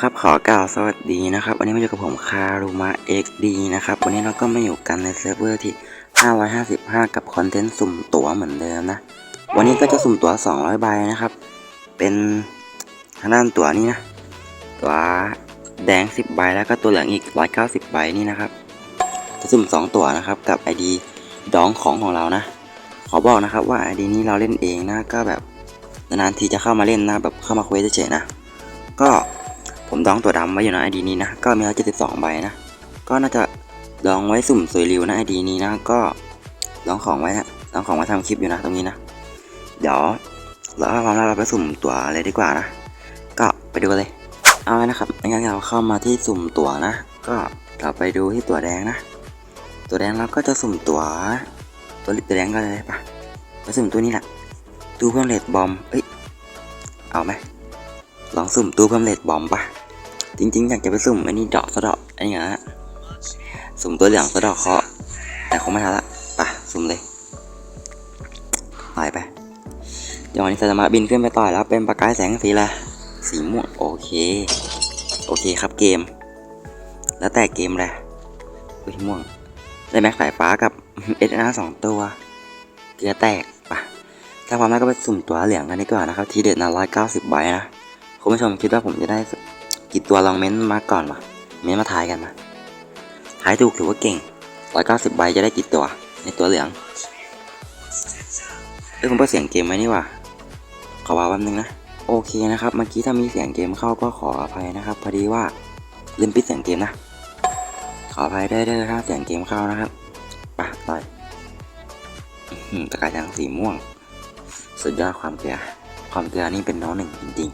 นะครับขอกล่าวสวัสดีนะครับ วันนี้มาอยู่กับผมคารุมะ XD นะครับ วันนี้เราก็มาอยู่กันในเซิร์ฟเวอร์ที่ 555 กับคอนเทนต์สุ่มตั๋วเหมือนเดิมนะ วันนี้ก็จะสุ่มตั๋ว 200 ใบนะครับ เป็นทางด้านตั๋วนี้นะ ตั๋วแดง 10 ใบแล้วก็ตัวเหลืองอีก 190 ใบนี่นะครับจะสุ่ม 2 ตั๋วนะครับกับ ID ดองของของเรานะ ขอบอกนะครับว่า ID นี้เราเล่นเองนะก็แบบนานๆทีจะเข้ามาเล่นนะแบบเข้ามาคุยเฉยๆนะก็ ผมดองตัวดำไว้อยู่นะไอดีนี้นะก็มีร้อยเจ็ดสิบสองใบนะก็น่าจะดองไว้สุ่มสวยริวนะไอดีนี้นะก็ดองของไว้นะดองของไว้ทำคลิปอยู่นะตรงนี้นะ เดี๋ยวเราพร้อมแล้วเราไปสุ่มตัวเลยดีกว่านะ ก็ไปดูกันเลย เอาเลยนะครับงั้นเราเข้ามาที่สุ่มตัวนะ ก็เราไปดูที่ตัวแดงนะ ตัวแดงเราก็จะสุ่มตัว ตัวตัวแดงก็เลยปะไปสุ่มตัวนี้แหละตู้เพิ่มเลดบอมเอ้ยเอาไหมลองสุ่มตู้เพิ่มเลดบอมปะ จริง ๆ อยากจะไปสุ่มไอ้นี่ดอกสะดอกไอ้นี่นะสุ่มตัวเหลืองสะดอกเคาะแต่คงไม่ทันละปะสุ่มเลยไปไปเดี๋ยววันนี้สามารถบินขึ้นไปต่อยแล้วเป็นประกายแสงสีอะสีม่วงโอเค โอเคครับเกม แล้วแต่เกมแหละอุ้ยม่วงได้แม็กสายฟ้ากับเอสอาสองตัว เกลือแตกปะถ้าพร้อมแล้วก็ไปสุ่มตัวเหลืองกันดีกว่านะครับ ทีเด็ดนะร้อยเก้าสิบใบนะ คุณผู้ชมคิดว่าผมจะได้ กี่ตัวลองเม้นต์มาก่อนมาเม้นต์มาทายกันมาทายถูกถือว่าเก่งร้อยเก้าสิบใบจะได้กี่ตัว ในตัวเหลืองเอ้ยผมเปิดเสียงเกมไหมนี่ว่าขอว่าแป๊บนึงนะ โอเคนะครับเมื่อกี้ถ้ามีเสียงเกมเข้าก็ขออภัยนะครับ พอดีว่าลืมปิดเสียงเกมนะ ขออภัยได้ด้วยถ้าเสียงเกมเข้านะครับไปต่อยตะกายางสีม่วง สุดยอดความเกลือความเกลือนี่เป็นน้องหนึ่งจริง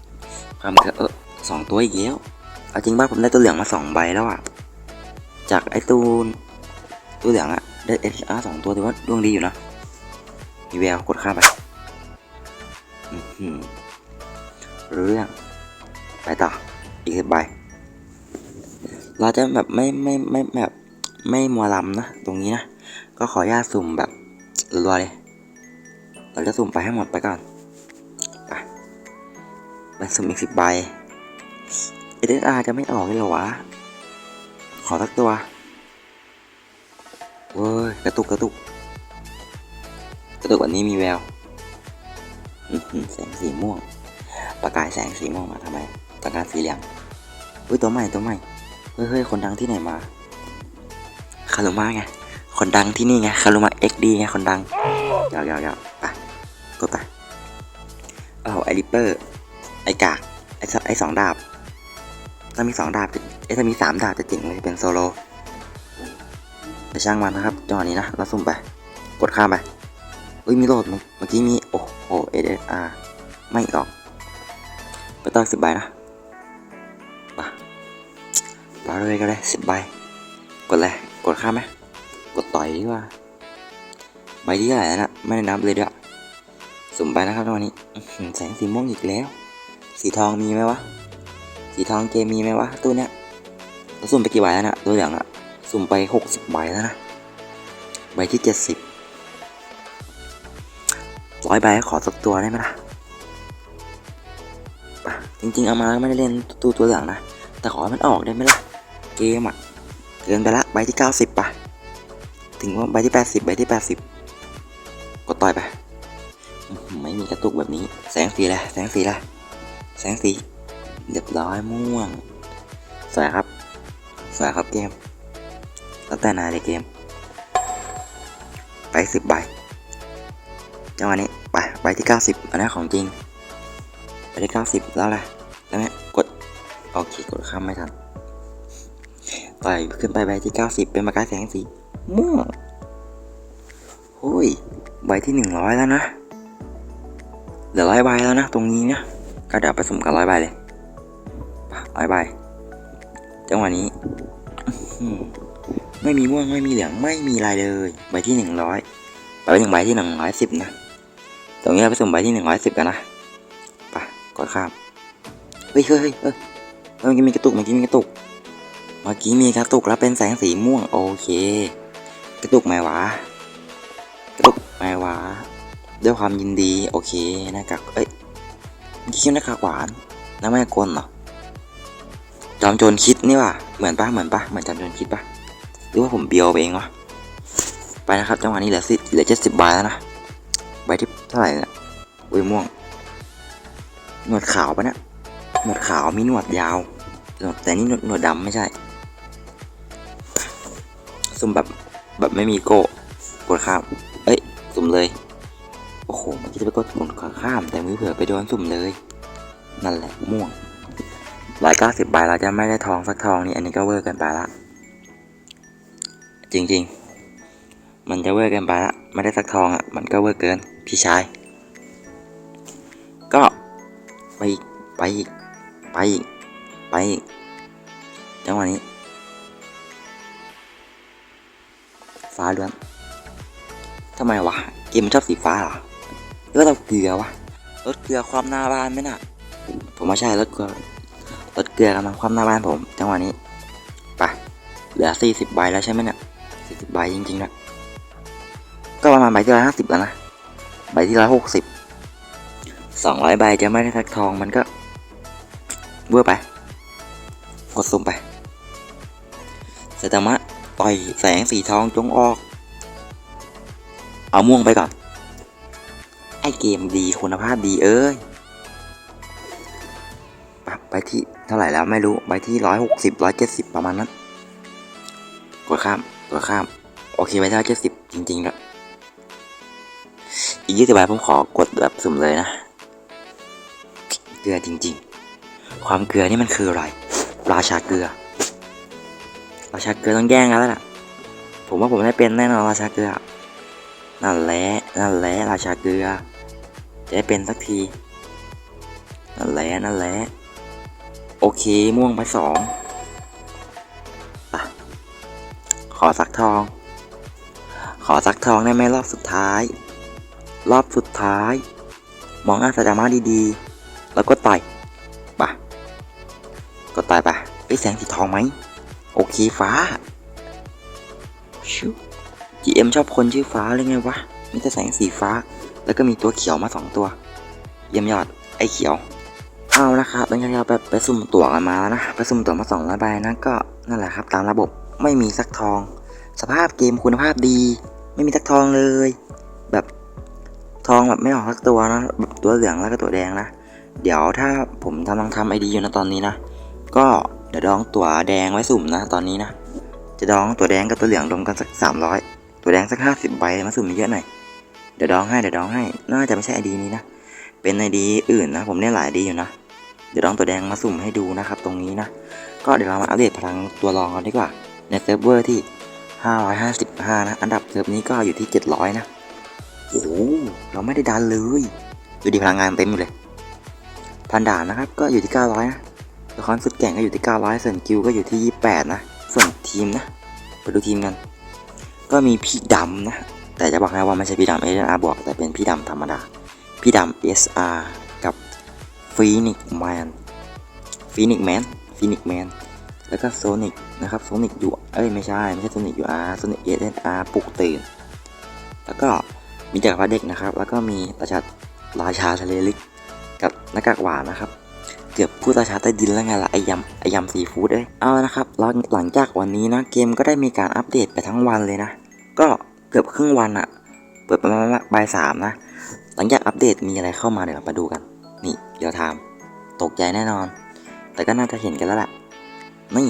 ๆ ความเกลือเออ สองตัวอีกแล้วเอาจริงป่ะผมได้ตัวเหลืองมาสองใบแล้วอะจากไอ้ตูนตัวเหลืองอะได้เอชอาร์สองตัวถือว่าดวงดีอยู่นะมีแววกดข้ามไปเรื่องไปต่ออีกสิบใบเราจะแบบไม่ไม่ไม่แบบไม่มัวลำนะตรงนี้นะก็ขออนุญาตสุ่มแบบรัวเลย เราจะสุ่มไปให้หมดไปก่อนไปไปสุ่มอีกสิบใบ เอเดอาจะไม่ออกเลยเหรอวะ ขอสักตัว เว้ย กระตุกกระตุก กระตุกว่านี้มีแววแสงสีม่วง ประกายแสงสีม่วงมาทำไมประกายสีเหลืองอุ้ยตัวใหม่ตัวใหม่เฮ้ยเฮ้ยคนดังที่ไหนมา คารุมะไง คนดังที่นี่ไง คารุมะเอ็กดีไง คนดังยาวยาวยาวไปกดไปเอาไอริปเปอร์ ไอกาก ไอไอสองดาบ ถ้ามีสองดาบจะเอ้ถ้ามีสามดาบจะเจ๋งเลยเป็นโซโลแต่ช่างมันนะครับจังหวะนี้นะเราสุ่มไป กดข้ามไปอุ้ยมีโหลดเมื่อเมื่อกี้มีโอ้โหเอเดอาร์ไม่ออก ไปต่อสิบใบนะไปไปเลยก็ได้สิบใบ กดเลยกดข้ามไหมกดต่อยดีกว่า ใบที่เท่าไหร่นะไม่ได้นับเลยด้วยสุ่มไปนะครับตอนนี้อื้แสงสีม่วงอีกแล้ว สีทองมีไหมวะ สีทองเกมมีไหมวะตัวเนี้ยเราสุ่มไปกี่ใบแล้วนะตัวเหลืองอะสุ่มไปหกสิบใบแล้วนะใบที่เจ็ดสิบร้อยใบขอสักตัวได้ไหมล่ะจริงๆเอามาไม่ได้เล่นตัวตัวเหลืองนะ แต่ขอให้มันออกได้ไหมล่ะ เกมอะเกินไปละใบที่เก้าสิบป่ะถึงว่าใบที่แปดสิบใบที่แปดสิบกดต่อยไปไม่มีกระตุกแบบนี้ แสงสีละแสงสีละแสงสี เรียบร้อยม่วง สวยครับ สวยครับเกมแล้วแต่นายเลยเกม ไปสิบใบ จังหวะนี้ ไป ใบที่เก้าสิบอันนี้ของจริง ใบที่เก้าสิบแล้วแหละแล้วไงกด โอเค กดข้ามไม่ทันไปขึ้นไปใบที่เก้าสิบเป็นประกายแสงสีม่วงโอ้ย ใบที่หนึ่งร้อยแล้วนะ เหลือร้อยใบแล้วนะ ตรงนี้นะก็เดี๋ยวไปสมกันร้อยใบเลย ร้อยใบจังหวะนี้ ไม่มีม่วงไม่มีเหลืองไม่มีลายเลยใบที่หนึ่งร้อยไปถึงใบที่หนึ่งร้อยสิบนะ ตรงนี้เราไปสุ่มใบที่หนึ่งร้อยสิบกันนะไปกดข้ามเฮ้ยเฮ้ยเฮ้ยเมื่อกี้มีกระตุกเมื่อกี้มีกระตุก เมื่อกี้มีกระตุกแล้วเป็นแสงสีม่วงโอเค กระตุกไหมวะ กระตุกไหมวะ ด้วยความยินดีโอเคหน้ากากเอ้ยเมื่อกี้หน้ากากหวานน้ำไม่กลนเหรอ จอมโจรคิดนี่ว่ะเหมือนปะเหมือนปะเหมือนจอมโจรคิดปะหรือว่าผมเบียวไปเองวะไปนะครับจังหวะนี้เหลือสิเหลือเจ็ดสิบใบแล้วนะใบที่เท่าไหร่เนี่ยอุ้ยม่วงหนวดขาวปะเนี่ยหนวดขาวมีหนวดยาวหนวดแต่นี่หนวดหนวดดำไม่ใช่สุ่มแบบแบบไม่มีโก้กดข้ามเอ้ยสุ่มเลยโอ้โหเมื่อกี้จะไปกดกดข้ามแต่มือเผื่อไปโดนสุ่มเลย นั่นแหละม่วง ร้อยเก้าสิบใบเราจะไม่ได้ทองสักทองนี่อันนี้ก็เวอร์เกินไปละ จริงๆ มันจะเวอร์เกินไปละไม่ได้สักทองอะมันก็เวอร์เกินพี่ชาย ก็ไปอีกไปอีกไปอีกไปอีกจังหวะนี้ฟ้าล้วนทำไมวะเกมมันชอบสีฟ้าเหรอหรือว่าเราเกลือวะรถเกลือความหน้าบ้านไหมน่ะ ผมว่าใช่รถเกลือ รถเกลือกำลังคว่ำหน้าบ้านผมจังหวะนี้ไปเหลือสี่สิบใบแล้วใช่ไหมเนี่ยสี่สิบใบจริงๆนะก็ประมาณใบที่ร้อยห้าสิบแล้วนะ ใบที่ร้อยหกสิบสองร้อยใบจะไม่ได้ทักทองมันก็เวอร์ไป กดซุ่มไปเซตามะต่อยแสงสีทองจงออก เอาม่วงไปก่อน ไอเกมดีคุณภาพดีเอ้ย ปรับไปที่เท่าไหร่แล้วไม่รู้ไปที่ร้อยหกสิบร้อยเจ็ดสิบประมาณนั้นกดข้ามกดข้าม โอเคไปที่ร้อยเจ็ดสิบจริงๆแล้วอีกยี่สิบใบผมขอกดแบบสุ่มเลยนะเกลือจริง ๆ ความเกลือนี่มันคืออะไร ราชาเกลือ ราชาเกลือต้องแย่งกันแล้วล่ะ ผมว่าผมได้เป็นแน่นอนราชาเกลือ นั่นแหละ นั่นแหละ ราชาเกลือ จะได้เป็นสักที นั่นแหละ นั่นแหละ โอเคม่วงไปสองอขอสักทอง ขอสักทองได้ไหมรอบสุดท้าย รอบสุดท้าย มองหน้าสจามาดีๆ แล้วก็ต่อยปะก็ต่อยปะไอ้แสงสีทองไหม โอเคฟ้าชิว GM ชอบคนชื่อฟ้าเลยไงวะมีแต่แสงสีฟ้า แล้วก็มีตัวเขียวมาสองตัว เยี่ยมยอดไอ้เขียว เอาละครับหลังจากที่เราไปไปสุ่มตั๋วกันมาแล้วนะ ไปสุ่มตั๋วมาสองร้อยใบนะก็นั่นแหละครับ ตามระบบไม่มีสักทอง สภาพเกมคุณภาพดี ไม่มีสักทองเลย แบบทองแบบไม่ออกสักตัวนะแบบตัวเหลืองแล้วก็ตัวแดงนะ เดี๋ยวถ้าผมกำลังทำไอดีอยู่นะตอนนี้นะ ก็เดี๋ยวดองตั๋วแดงไว้สุ่มนะ ตอนนี้นะ จะดองตั๋วแดงกับตัวเหลืองรวมกันสักสามร้อยตัวแดงสักห้าสิบใบมาสุ่มเยอะหน่อยเดี๋ยวดองให้เดี๋ยวดองให้ น่าจะไม่ใช่ไอดีนี้นะ เป็นไอดีอื่นนะ ผมเล่นหลายดีอยู่นะ เดี๋ยวลองตัวแดงมาสุ่มให้ดูนะครับ ตรงนี้นะ ก็เดี๋ยวเรามาอัปเดตพลังตัวรองกันดีกว่า ในเซิร์ฟเวอร์ที่ 555 นะ อันดับเซิร์ฟนี้ก็อยู่ที่ 700 นะ โอ้โห เราไม่ได้ดันเลย ดูดีพลังงานเต็มอยู่เลย พันด่านนะครับ ก็อยู่ที่ 900 นะละครสุดแก่งก็อยู่ที่ 900 ส่วนกิวก็อยู่ที่ 28 นะ ส่วนทีมนะไปดูทีมกัน ก็มีพี่ดำนะ แต่จะบอกให้ว่าไม่ใช่พี่ดำเอเดนอาร์บวกแต่เป็นพี่ดำธรรมดา พี่ดำ SR กับ ฟีนิกแมนฟีนิกแมนฟีนิกแมนแล้วก็โซนิกนะครับโซนิกอยู่เอ้ยไม่ใช่ไม่ใช่โซนิกอยู่อาร์โซนิกเอเดนอาร์ปลุกตื่น แล้วก็มีจักรพรรดิเด็กนะครับ แล้วก็มีราชาราชาทะเลลึกกับหน้ากากหวานนะครับ เกือบพูดราชาใต้ดินแล้วไงล่ะไอยำไอยำซีฟู้ดเอ้ยเอานะครับหลังหลังจากวันนี้นะเกมก็ได้มีการอัปเดตไปทั้งวันเลยนะ ก็เกือบครึ่งวันอะเปิดประมาณบ่ายสามนะ หลังจากอัปเดตมีอะไรเข้ามาเดี๋ยวเรามาดูกัน เดี๋ยวทำตกใจแน่นอน แต่ก็น่าจะเห็นกันแล้วแหละนี่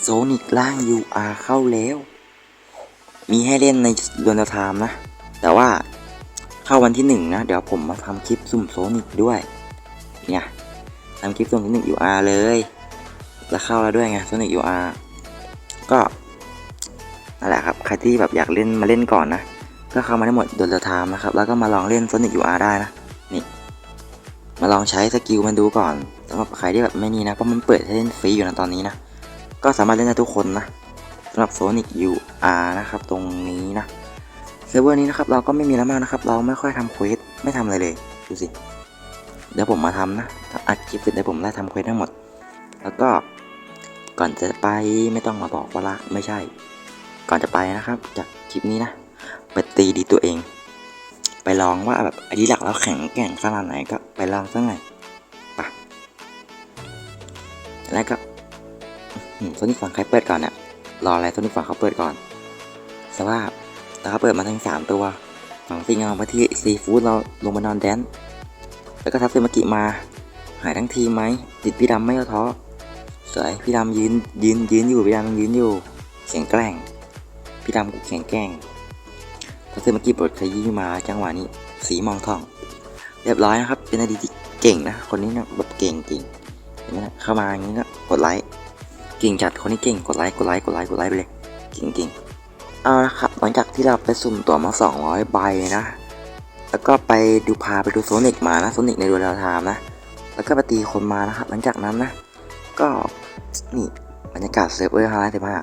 โซนิกล่าง UR เข้าแล้ว มีให้เล่นในเดือนไทม์นะ แต่ว่าเข้าวันที่หนึ่งนะ เดี๋ยวผมมาทำคลิปสุ่มโซนิกด้วย เนี่ยทำคลิปสุ่มโซนิก UR เลย แล้วเข้าแล้วด้วยไงโซนิก UR ก็นั่นแหละครับใครที่แบบอยากเล่นมาเล่นก่อนนะ ก็เข้ามาได้หมดเดือนไทม์นะครับ แล้วก็มาลองเล่นโซนิก UR ได้นะ มาลองใช้สกิลมันดูก่อนสำหรับใครที่แบบไม่นี่นะเพราะมันเปิดให้เล่นฟรีอยู่นะตอนนี้นะ ก็สามารถเล่นได้ทุกคนนะสำหรับ Sonic UR นะครับตรงนี้นะเซิร์ฟเวอร์นี้นะครับเราก็ไม่มีแล้วมากนะครับ เราไม่ค่อยทำเควสไม่ทำอะไรเลยดูสิเดี๋ยวผมมาทำนะถ้าอัดคลิปเสร็จเดี๋ยวผมไล่ทำเควสทั้งหมด แล้วก็ก่อนจะไปไม่ต้องมาบอกว่ารักไม่ใช่ ก่อนจะไปนะครับ จากคลิปนี้นะไปตีดีตัวเอง ไปลองว่าแบบอดีหลักเราแข็งแกร่งขนาดไหนก็ไปลองสักหน่อยไปแล้วก็โซนิกฝั่งใครเปิดก่อนเนี่ยรออะไรโซนิกฝั่งเขาเปิดก่อนสภาพแต่เขาเปิดมาทั้งสามตัวฝั่งซิงเอามาที่ซีฟู้ดเราลงมานอนแดนแล้วก็ทับเซมากิมา หายทั้งทีไหมติดพี่ดำไม่ท้อสวยพี่ดำยืนยืนยืนอยู่พี่ดำยืนอยู่เสียงแกล้งพี่ดำกูแข็งแกล้ง ทับเซมากิปลดขยี้มาจังหวะนี้ สีมองทอง เรียบร้อยนะครับ เป็นอดีตที่เก่งนะ คนนี้นะแบบเก่งจริงเห็นไหมนะเข้ามาอย่างนี้ก็กดไลค์เก่งจัดคนนี้เก่งกดไลค์กดไลค์กดไลค์กดไลค์ไปเลยเก่งจริงเอาละครับหลังจากที่เราไปสุ่มตัวมา 200 ใบนะ แล้วก็ไปดูพาไปดูโซนิกมานะโซนิกในดูดาวไทม์นะ แล้วก็ไปตีคนมานะครับหลังจากนั้นนะ ก็นี่บรรยากาศเซิร์ฟเวอร์ฮาร์ดมาก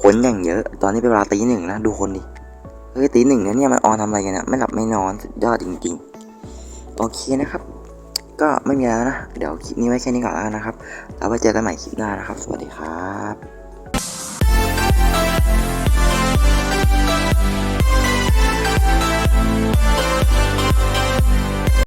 คนอย่างเยอะ ตอนนี้เป็นเวลาตีหนึ่งนะ ดูคนดิ เฮ้ยตีหนึ่งแล้วเนี่ยมันออนทำอะไรกันนะไม่หลับไม่นอนสุดยอดจริง ๆ โอเคนะครับ ก็ไม่มีแล้วนะ เดี๋ยวคลิปนี้ไว้แค่นี้ก่อนแล้วนนะครับแล้วไว้เจอกันใหม่คลิปหน้านะครับ สวัสดีครับ